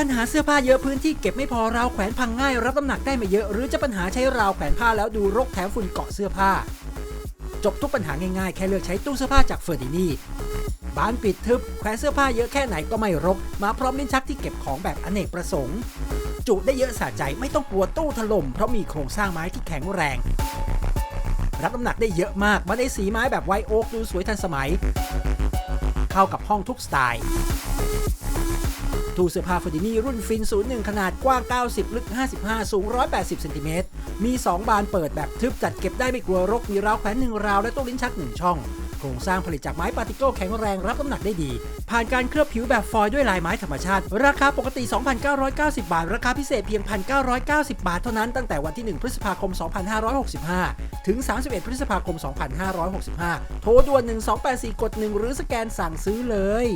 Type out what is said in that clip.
ปัญหาเสื้อผ้าเยอะพื้นที่เก็บไม่พอราวแขวนพังง่าย รับน้ำหนักได้ไม่เยอะ หรือจะปัญหาใช้ราวแขวนผ้าแล้วดูรกแถมฝุ่นเกาะเสื้อผ้า จบทุกปัญหาง่ายๆ แค่เลือกใช้ตู้เสื้อผ้าจากเฟอร์ดินี่บานปิดทึบแขวนเสื้อผ้าเยอะแค่ไหนก็ไม่รก มาพร้อมลิ้นชักที่เก็บของแบบอเนกประสงค์ จุได้เยอะสะใจไม่ต้องกลัวตู้ถล่มเพราะมีโครงสร้างไม้ที่แข็งแรง รับน้ำหนักได้เยอะมากมาในสีไม้แบบไวโอ๊กดูสวยทันสมัย เข้ากับห้องทุกสไตล์ ตู้เสื้อผ้าฟอร์ดินี่รุ่นฟิน 01 ขนาดกว้าง 90 ลึก 55 สูง 180 เซนติเมตร มี 2 บานเปิดแบบทึบจัดเก็บได้ไม่กลัวรก มีราวแขวนหนึ่งราว และตู้ลิ้นชัก1ช่อง โครงสร้างผลิตจากไม้ปาติเคิลแข็งแรงรับน้ำหนักได้ดี ผ่านการเคลือบผิวแบบฟอยล์ด้วยลายไม้ธรรมชาติ ราคาปกติ 2,990 บาท ราคาพิเศษเพียง 1,990 บาทเท่านั้นตั้งแต่วันที่ 1 พฤษภาคม 2565 ถึง 31 พฤษภาคม 2565 โทรด่วน 1284 กด 1 หรือสแกนสั่งซื้อเลย